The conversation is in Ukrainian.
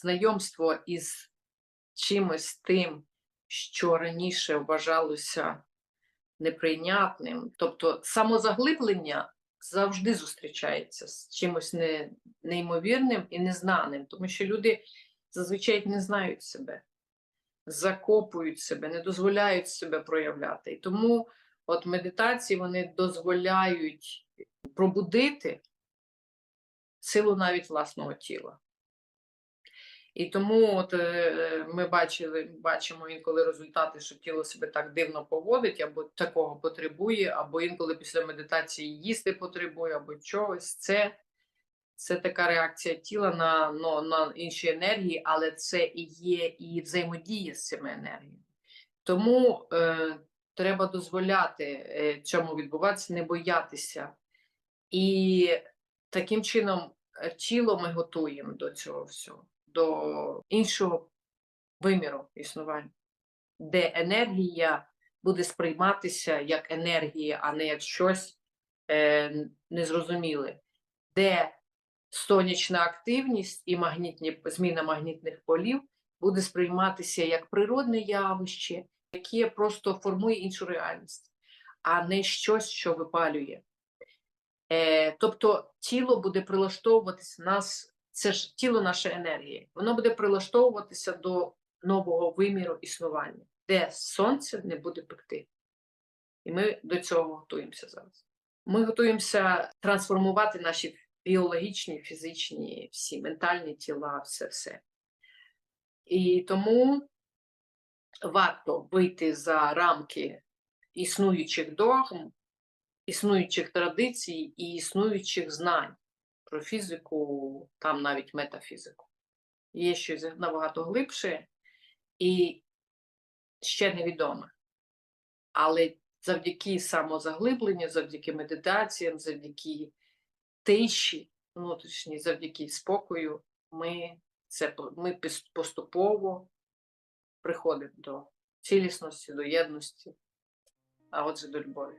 знайомство із чимось тим, що раніше вважалося неприйнятним. Тобто самозаглиблення завжди зустрічається з чимось не, неймовірним і незнаним, тому що люди зазвичай не знають себе, закопують себе, не дозволяють себе проявляти. І тому от медитації вони дозволяють пробудити силу навіть власного тіла. І тому от, е, ми бачили, бачимо інколи результати, що тіло себе так дивно поводить, або такого потребує, або інколи після медитації їсти потребує, або чогось. Це, це така реакція тіла на, ну, на інші енергії, але це і є і взаємодія з цими енергіями. Тому е, треба дозволяти е, цьому відбуватися, не боятися. І таким чином е, тіло ми готуємо до цього всього, до іншого виміру існування, де енергія буде сприйматися як енергія, а не як щось е, незрозуміле, де сонячна активність і магнітні, зміна магнітних полів буде сприйматися як природне явище, яке просто формує іншу реальність, а не щось, що випалює. Е, тобто тіло буде прилаштовуватися нас, це ж тіло наша енергія, воно буде прилаштовуватися до нового виміру існування, де сонце не буде пекти. І ми до цього готуємося зараз. Ми готуємося трансформувати наші біологічні, фізичні, всі ментальні тіла, все все. І тому варто вийти за рамки існуючих догм, існуючих традицій і існуючих знань про фізику, там навіть метафізику. Є щось набагато глибше і ще невідоме. Але завдяки самозаглибленню, завдяки медитаціям, завдяки тиші внутрішній, завдяки спокою, ми, це, ми поступово приходимо до цілісності, до єдності, а отже до любові.